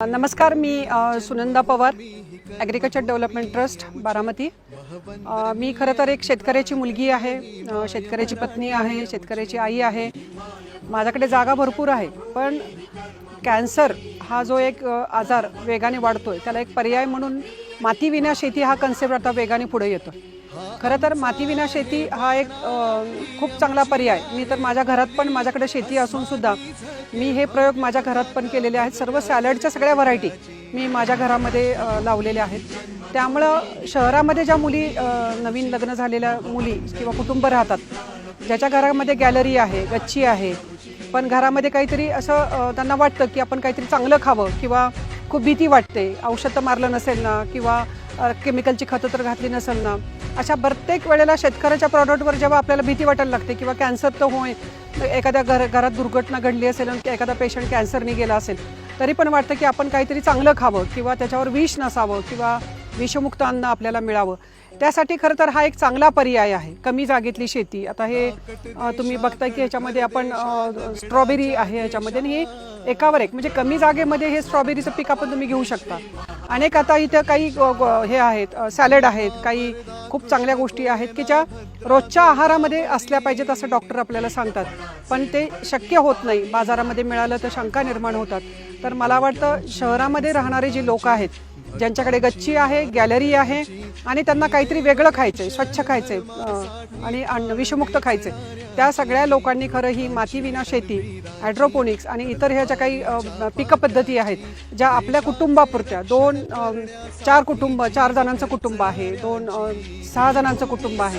नमस्कार मी Sunanda Pawar agriculture development trust Baramati. मी खरं तर एक शेतकऱ्याची मुलगी आहे शेतकऱ्याची पत्नी आहे शेतकऱ्याची आई आहे. माझ्याकडे जागा भरपूर आहे पण कॅन्सर हा जो एक आजार वेगाने वाढतोय त्याला एक पर्याय म्हणून मातीविना शेती हा कन्सेप्ट आता वेगाने पुढे येतो खरं तर मातीविना शेती हा एक खूप चांगला पर्याय. मी तर माझ्या घरात पण माझ्याकडे शेती असून सुद्धा मी हे प्रयोग माझ्या घरात पण केलेले आहेत. सर्व सॅलडच्या सगळ्या व्हरायटी मी माझ्या घरामध्ये लावलेल्या आहेत. त्यामुळं शहरामध्ये ज्या मुली नवीन लग्न झालेल्या मुली किंवा कुटुंब राहतात ज्याच्या घरामध्ये गॅलरी आहे गच्ची आहे पण घरामध्ये काहीतरी असं त्यांना वाटतं की आपण काहीतरी चांगलं खावं किंवा खूप भीती वाटते. औषध तर मारलं नसेल ना किंवा केमिकलची खतं तर घातली नसेल ना. अशा प्रत्येक वेळेला शेतकऱ्याच्या प्रॉडक्टवर जेव्हा आपल्याला भीती वाटायला लागते किंवा कॅन्सर तर होय एखाद्या घर घरात दुर्घटना घडली असेल आणि एखादा पेशंट कॅन्सरने गेला असेल तरी पण वाटतं की आपण काहीतरी चांगलं खावं किंवा त्याच्यावर विष नसावं किंवा विषमुक्त अन्न आपल्याला मिळावं. त्यासाठी खरं तर हा एक चांगला पर्याय आहे. कमी जागेतली शेती. आता हे तुम्ही बघताय की ह्याच्यामध्ये आपण स्ट्रॉबेरी आहे ह्याच्यामध्ये आणि हे एकावर एक. म्हणजे कमी जागेमध्ये हे स्ट्रॉबेरीचं पीक आपण तुम्ही घेऊ शकता. अनेक आता इथं काही हे आहेत सॅलड आहेत. काही खूप चांगल्या गोष्टी आहेत की ज्या रोजच्या आहारामध्ये असल्या पाहिजेत असं डॉक्टर आपल्याला सांगतात. पण ते शक्य होत नाही. बाजारामध्ये मिळालं तर शंका निर्माण होतात. तर मला वाटतं शहरामध्ये राहणारे जे लोक आहेत ज्यांच्याकडे गच्ची आहे गॅलरी आहे आणि त्यांना काहीतरी वेगळं खायचं आहे स्वच्छ खायचं आहे आणि अन्न विषमुक्त खायचं आहे त्या सगळ्या लोकांनी खरं ही मातीविना शेती हायड्रोपोनिक्स आणि इतर ह्या ज्या काही पिकपद्धती पद्धती आहेत ज्या आपल्या कुटुंबापुरत्या दोन चार कुटुंब चार जणांचं कुटुंब आहे दोन सहा जणांचं कुटुंब आहे